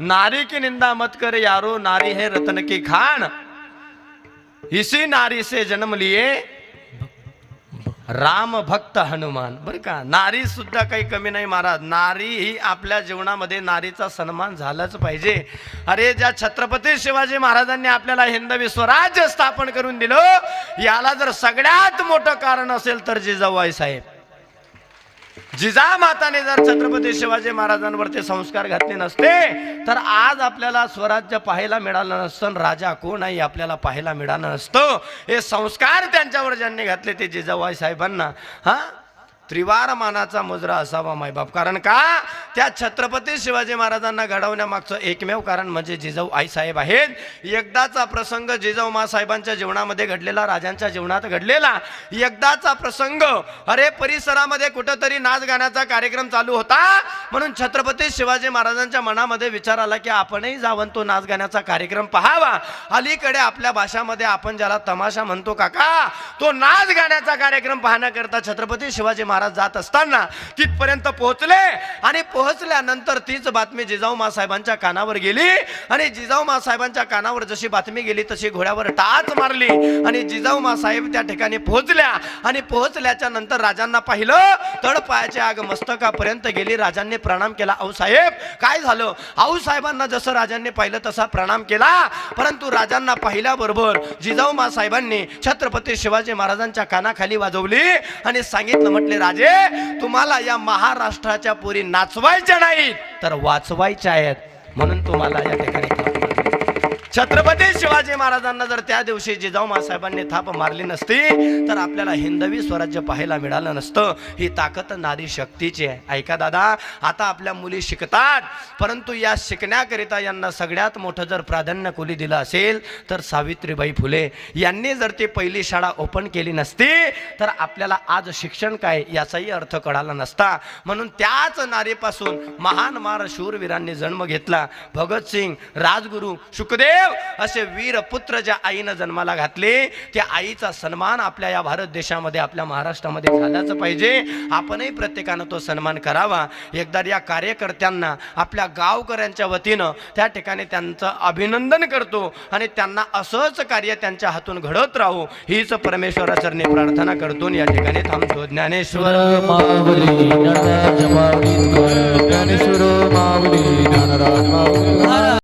नारी की निंदा मत कर यारो नारी है रतन की खान। इसी नारी से जन्म लिए राम भक्त हनुमान। बरं का नारी सुद्धा काही कमी नाही महाराज. नारी ही आपल्या जीवनामध्ये नारीचा सन्मान झालाच पाहिजे. अरे ज्या छत्रपती शिवाजी महाराजांनी आपल्याला हिंदवी स्वराज्य स्थापन करून दिलं याला जर सगळ्यात मोठं कारण असेल तर जिजाऊबाई साहेब. जिजामाताने जर छत्रपती शिवाजी महाराजांवरती संस्कार घातले नसते तर आज आपल्याला स्वराज्य पाहायला मिळालं नसतं राजा कोणही आपल्याला पाहायला मिळालं नसतं. हे संस्कार त्यांच्यावर ज्यांनी घातले ते जिजाबाई साहेबांना. हा? त्रिवार मानाचा मुजरा असावा मायबाप. कारण का? त्या छत्रपती शिवाजी महाराजांना घडवण्यामागचं एकमेव कारण म्हणजे जिजाऊ आईसाहेब आहेत. एकदाचा प्रसंग जिजाऊ मासाहेबांच्या जीवनामध्ये घडलेला राजांच्या जीवनात घडलेला. एकदाचा प्रसंग अरे परिसरामध्ये कुठंतरी नाच गाण्याचा कार्यक्रम चालू होता. म्हणून छत्रपती शिवाजी महाराजांच्या मनामध्ये विचार आला की आपणही जावं तो नाच गाण्याचा कार्यक्रम पाहावा. अलीकडे आपल्या भाषामध्ये आपण ज्याला तमाशा म्हणतो काका तो नाच गाण्याचा कार्यक्रम पाहण्याकरता छत्रपती शिवाजी महाराज महाराज जात असताना तिथपर्यंत पोहोचले. आणि पोहोचल्यानंतर तीच बातमी जिजाऊ साहेबांच्या कानावर गेली. आणि जिजाऊ साहेबांच्या कानावर जशी बातमी गेली तशी घोड्यावर टाच मारली. आणि जिजाऊ साहेब त्या ठिकाणी पोहोचल्या. आणि पोहोचल्याच्या नंतर राजांना पाहिलं तड आग मस्तकापर्यंत गेली. राजांनी प्रणाम केला आऊ साहेब काय झालं? आऊ साहेबांना जसं राजांनी पाहिलं तसा प्रणाम केला. परंतु राजांना पाहिल्याबरोबर जिजाऊ साहेबांनी छत्रपती शिवाजी महाराजांच्या कानाखाली वाजवली आणि सांगितलं म्हटले राजे तुम्हाला या महाराष्ट्राच्या पुरी नाचवायच्या नाहीत. तर वाचवायच्या आहेत. म्हणून तुम्हाला या ठिकाणी छत्रपती शिवाजी महाराजांना जर त्या दिवशी जिजाऊ मासाहेबांनी थाप मारली नसती तर आपल्याला हिंदवी स्वराज्य पाहायला मिळालं नसतं. ही ताकद नारी शक्तीची आहे. ऐका दादा आता आपल्या मुली शिकतात परंतु या शिकण्याकरिता यांना सगळ्यात मोठं जर प्राधान्य कोली दिलं असेल तर सावित्रीबाई फुले. यांनी जर ती पहिली शाळा ओपन केली नसती तर आपल्याला आज शिक्षण काय याचाही अर्थ कळाला नसता. म्हणून त्याच नारीपासून महान मार शूरवीरांनी जन्म घेतला. भगतसिंग राजगुरू सुखदेव असे वीर पुत्र ज्या आईनं जन्माला घातले त्या आईचा सन्मान आपल्या या भारत देशामध्ये आपल्या महाराष्ट्रामध्ये झालाच पाहिजे. आपणही प्रत्येकानं तो सन्मान करावा. एकदा या कार्यकर्त्यांना आपल्या गावकऱ्यांच्या वतीनं त्या ठिकाणी त्यांचं अभिनंदन करतो आणि त्यांना असंच कार्य त्यांच्या हातून घडत राहू हीच परमेश्वराचरणी प्रार्थना करतो आणि या ठिकाणी थांबतो. ज्ञानेश्वर